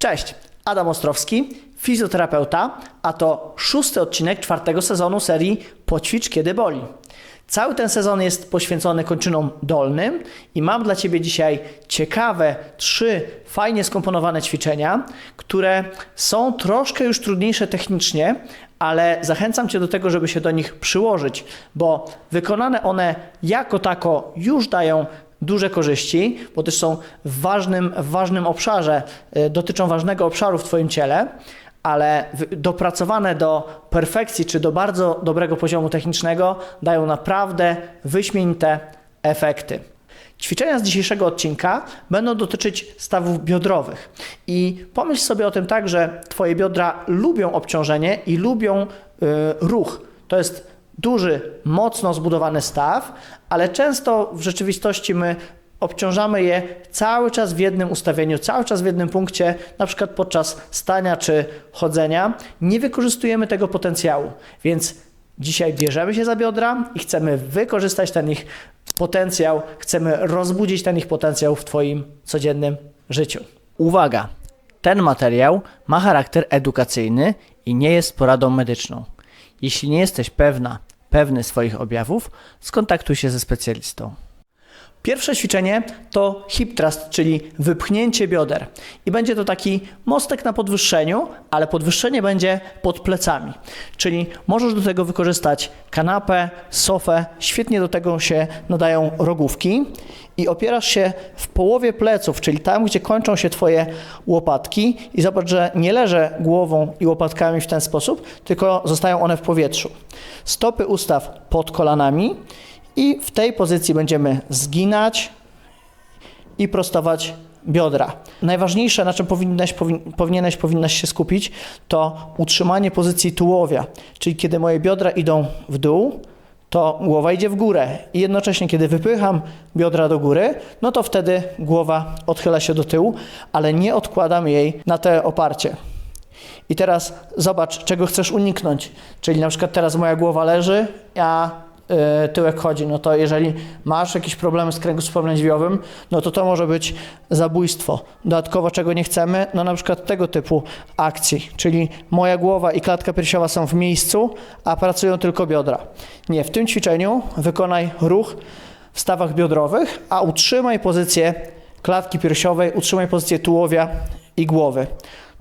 Cześć, Adam Ostrowski, fizjoterapeuta, a to szósty odcinek czwartego sezonu serii Poćwicz kiedy boli. Cały ten sezon jest poświęcony kończynom dolnym i mam dla Ciebie dzisiaj ciekawe trzy fajnie skomponowane ćwiczenia, które są troszkę już trudniejsze technicznie, ale zachęcam Cię do tego, żeby się do nich przyłożyć, bo wykonane one jako tako już dają duże korzyści, bo też są w ważnym, w ważnym obszarze, y, dotyczą ważnego obszaru w Twoim ciele, ale dopracowane do perfekcji czy do bardzo dobrego poziomu technicznego dają naprawdę wyśmienite efekty. Ćwiczenia z dzisiejszego odcinka będą dotyczyć stawów biodrowych. I pomyśl sobie o tym tak, że Twoje biodra lubią obciążenie i lubią y, ruch. To jest duży, mocno zbudowany staw, ale często w rzeczywistości my obciążamy je cały czas w jednym ustawieniu, cały czas w jednym punkcie, na przykład podczas stania czy chodzenia. Nie wykorzystujemy tego potencjału, więc dzisiaj bierzemy się za biodra i chcemy wykorzystać ten ich potencjał, chcemy rozbudzić ten ich potencjał w Twoim codziennym życiu. Uwaga! Ten materiał ma charakter edukacyjny i nie jest poradą medyczną. Jeśli nie jesteś pewna, pewny swoich objawów, skontaktuj się ze specjalistą. Pierwsze ćwiczenie to hip thrust, czyli wypchnięcie bioder. I będzie to taki mostek na podwyższeniu, ale podwyższenie będzie pod plecami. Czyli możesz do tego wykorzystać kanapę, sofę, świetnie do tego się nadają rogówki i opierasz się w połowie pleców, czyli tam, gdzie kończą się Twoje łopatki i zobacz, że nie leżę głową i łopatkami w ten sposób, tylko zostają one w powietrzu. Stopy ustaw pod kolanami i w tej pozycji będziemy zginać i prostować biodra. Najważniejsze, na czym powinnaś, powin, powinieneś, powinnaś się skupić, to utrzymanie pozycji tułowia. Czyli kiedy moje biodra idą w dół, to głowa idzie w górę i jednocześnie, kiedy wypycham biodra do góry, no to wtedy głowa odchyla się do tyłu, ale nie odkładam jej na te oparcie. I teraz zobacz, czego chcesz uniknąć. Czyli na przykład teraz moja głowa leży, a tyłek chodzi. No to jeżeli masz jakieś problemy z kręgosłupem lędźwiowym, no to to może być zabójstwo. Dodatkowo czego nie chcemy, no na przykład tego typu akcji, czyli moja głowa i klatka piersiowa są w miejscu, a pracują tylko biodra. Nie, w tym ćwiczeniu wykonaj ruch w stawach biodrowych, a utrzymaj pozycję klatki piersiowej, utrzymaj pozycję tułowia i głowy.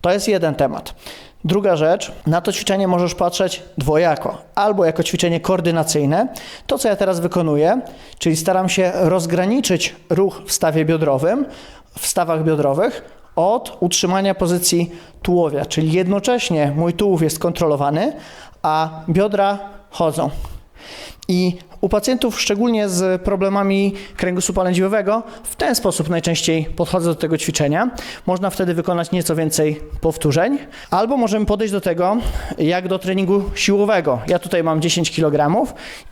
To jest jeden temat. Druga rzecz, na to ćwiczenie możesz patrzeć dwojako. Albo jako ćwiczenie koordynacyjne, to co ja teraz wykonuję, czyli staram się rozgraniczyć ruch w stawie biodrowym, w stawach biodrowych, od utrzymania pozycji tułowia, czyli jednocześnie mój tułów jest kontrolowany, a biodra chodzą. I u pacjentów, szczególnie z problemami kręgosłupa lędźwiowego, w ten sposób najczęściej podchodzę do tego ćwiczenia. Można wtedy wykonać nieco więcej powtórzeń, albo możemy podejść do tego jak do treningu siłowego. Ja tutaj mam 10 kg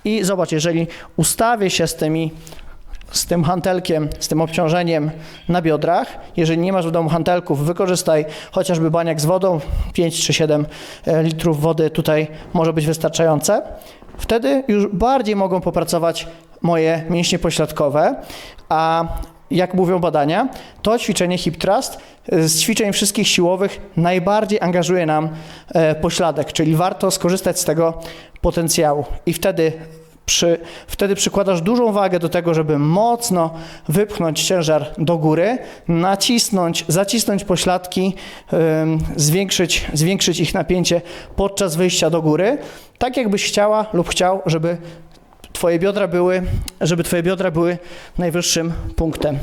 i zobacz, jeżeli ustawię się z tymi z tym hantelkiem, z tym obciążeniem na biodrach. Jeżeli nie masz w domu hantelków, wykorzystaj chociażby baniak z wodą. 5 czy 7 litrów wody tutaj może być wystarczające. Wtedy już bardziej mogą popracować moje mięśnie pośladkowe, a jak mówią badania, to ćwiczenie hip thrust y, z ćwiczeń wszystkich siłowych najbardziej angażuje nam e, pośladek, czyli warto skorzystać z tego potencjału. I wtedy przy, wtedy przykładasz dużą wagę do tego, żeby mocno wypchnąć ciężar do góry, nacisnąć, zacisnąć pośladki, zwiększyć, zwiększyć ich napięcie podczas wyjścia do góry, tak jakbyś chciała lub chciał, żeby twoje biodra były, żeby twoje biodra były najwyższym punktem.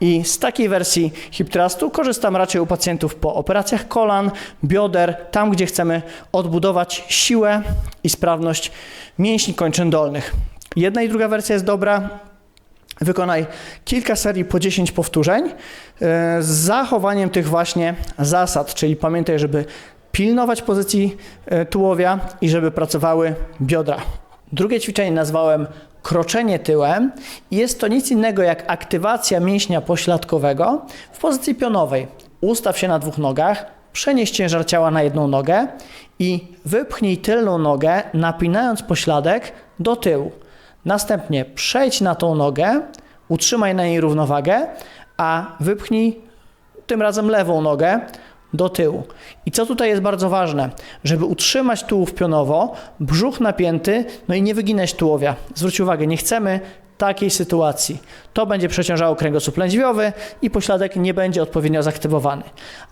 I z takiej wersji hip thrustu korzystam raczej u pacjentów po operacjach kolan, bioder, tam gdzie chcemy odbudować siłę i sprawność mięśni kończyn dolnych. Jedna i druga wersja jest dobra. Wykonaj kilka serii po 10 powtórzeń e, z zachowaniem tych właśnie zasad, czyli pamiętaj, żeby pilnować pozycji e, tułowia i żeby pracowały biodra. Drugie ćwiczenie nazwałem kroczenie tyłem jest to nic innego jak aktywacja mięśnia pośladkowego w pozycji pionowej. Ustaw się na dwóch nogach, przenieś ciężar ciała na jedną nogę i wypchnij tylną nogę, napinając pośladek do tyłu. Następnie przejdź na tą nogę, utrzymaj na niej równowagę, a wypchnij tym razem lewą nogę do tyłu. I co tutaj jest bardzo ważne, żeby utrzymać tułów pionowo, brzuch napięty, no i nie wyginać tułowia. Zwróć uwagę, nie chcemy takiej sytuacji. To będzie przeciążało kręgosłup lędźwiowy i pośladek nie będzie odpowiednio zaktywowany.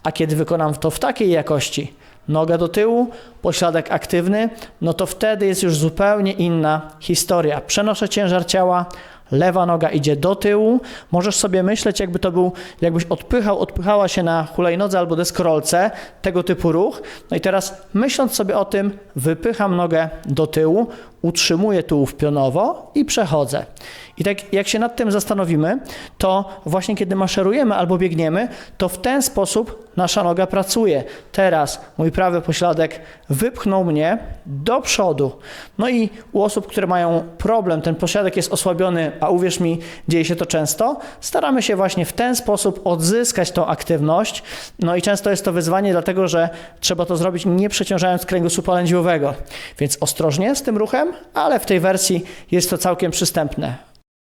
A kiedy wykonam to w takiej jakości, noga do tyłu, pośladek aktywny, no to wtedy jest już zupełnie inna historia. Przenoszę ciężar ciała, lewa noga idzie do tyłu. Możesz sobie myśleć, jakby to był, jakbyś odpychał, odpychała się na hulajnodze albo deskorolce, tego typu ruch. No i teraz myśląc sobie o tym, wypycham nogę do tyłu, utrzymuję tułów pionowo i przechodzę. I tak jak się nad tym zastanowimy, to właśnie kiedy maszerujemy albo biegniemy, to w ten sposób nasza noga pracuje. Teraz mój prawy pośladek wypchnął mnie do przodu. No i u osób, które mają problem, ten pośladek jest osłabiony, a uwierz mi, dzieje się to często, staramy się właśnie w ten sposób odzyskać tą aktywność. No i często jest to wyzwanie, dlatego że trzeba to zrobić nie przeciążając kręgosłupa lędźwiowego. Więc ostrożnie z tym ruchem, ale w tej wersji jest to całkiem przystępne.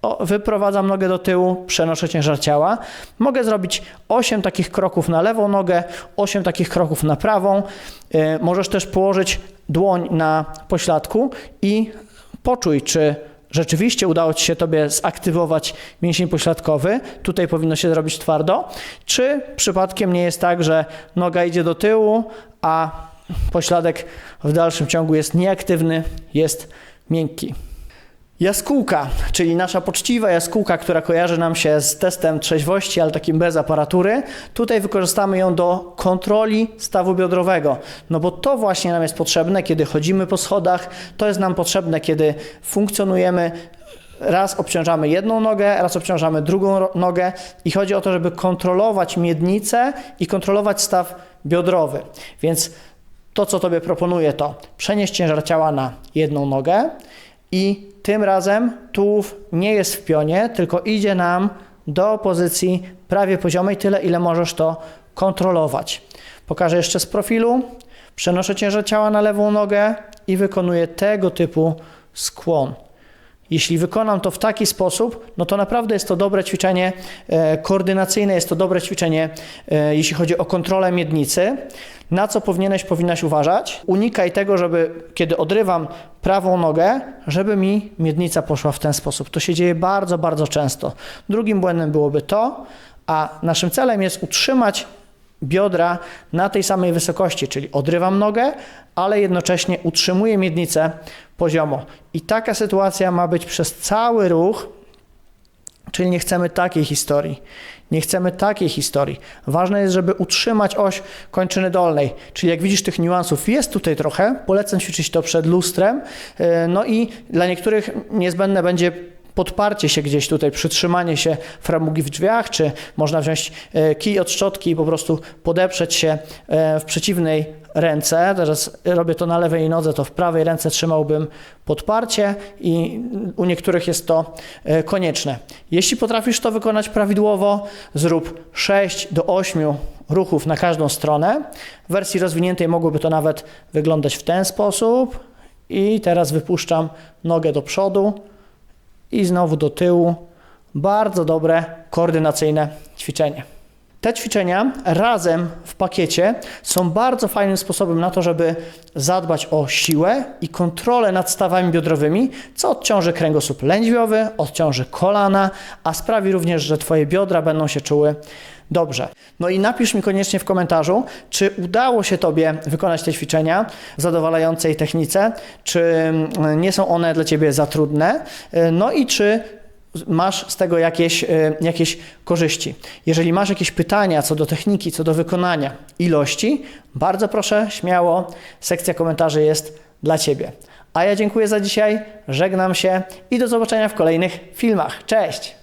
O, wyprowadzam nogę do tyłu, przenoszę ciężar ciała. Mogę zrobić 8 takich kroków na lewą nogę, 8 takich kroków na prawą. Yy, możesz też położyć dłoń na pośladku i poczuj, czy rzeczywiście udało Ci się Tobie zaktywować mięsień pośladkowy. Tutaj powinno się zrobić twardo. Czy przypadkiem nie jest tak, że noga idzie do tyłu, a pośladek w dalszym ciągu jest nieaktywny, jest miękki. Jaskółka, czyli nasza poczciwa jaskółka, która kojarzy nam się z testem trzeźwości, ale takim bez aparatury. Tutaj wykorzystamy ją do kontroli stawu biodrowego, no bo to właśnie nam jest potrzebne, kiedy chodzimy po schodach, to jest nam potrzebne, kiedy funkcjonujemy raz obciążamy jedną nogę, raz obciążamy drugą nogę i chodzi o to, żeby kontrolować miednicę i kontrolować staw biodrowy. Więc to, co Tobie proponuję, to przenieść ciężar ciała na jedną nogę i tym razem tułów nie jest w pionie, tylko idzie nam do pozycji prawie poziomej, tyle ile możesz to kontrolować. Pokażę jeszcze z profilu. Przenoszę ciężar ciała na lewą nogę i wykonuję tego typu skłon. Jeśli wykonam to w taki sposób, no to naprawdę jest to dobre ćwiczenie e, koordynacyjne, jest to dobre ćwiczenie, e, jeśli chodzi o kontrolę miednicy. Na co powinieneś, powinnaś uważać? Unikaj tego, żeby kiedy odrywam prawą nogę, żeby mi miednica poszła w ten sposób. To się dzieje bardzo, bardzo często. Drugim błędem byłoby to, a naszym celem jest utrzymać biodra na tej samej wysokości, czyli odrywam nogę, ale jednocześnie utrzymuję miednicę poziomo. I taka sytuacja ma być przez cały ruch, czyli nie chcemy takiej historii. Nie chcemy takiej historii. Ważne jest, żeby utrzymać oś kończyny dolnej. Czyli jak widzisz tych niuansów jest tutaj trochę, polecam ćwiczyć to przed lustrem. E, no i dla niektórych niezbędne będzie podparcie się gdzieś tutaj, przytrzymanie się framugi w drzwiach, czy można wziąć e, kij od szczotki i po prostu podeprzeć się e, w przeciwnej ręce. Teraz robię to na lewej nodze, to w prawej ręce trzymałbym podparcie i u niektórych jest to e, konieczne. Jeśli potrafisz to wykonać prawidłowo, zrób 6 do 8 ruchów na każdą stronę. W wersji rozwiniętej mogłoby to nawet wyglądać w ten sposób. I teraz wypuszczam nogę do przodu i znowu do tyłu. Bardzo dobre koordynacyjne ćwiczenie. Te ćwiczenia razem w pakiecie są bardzo fajnym sposobem na to, żeby zadbać o siłę i kontrolę nad stawami biodrowymi, co odciąży kręgosłup lędźwiowy, odciąży kolana, a sprawi również, że Twoje biodra będą się czuły dobrze. No i napisz mi koniecznie w komentarzu, czy udało się Tobie wykonać te ćwiczenia w zadowalającej technice, czy mm, nie są one dla Ciebie za trudne, no i czy masz z tego jakieś, e, jakieś korzyści. Jeżeli masz jakieś pytania co do techniki, co do wykonania, ilości, bardzo proszę, śmiało, sekcja komentarzy jest dla Ciebie. A ja dziękuję za dzisiaj, żegnam się i do zobaczenia w kolejnych filmach. Cześć!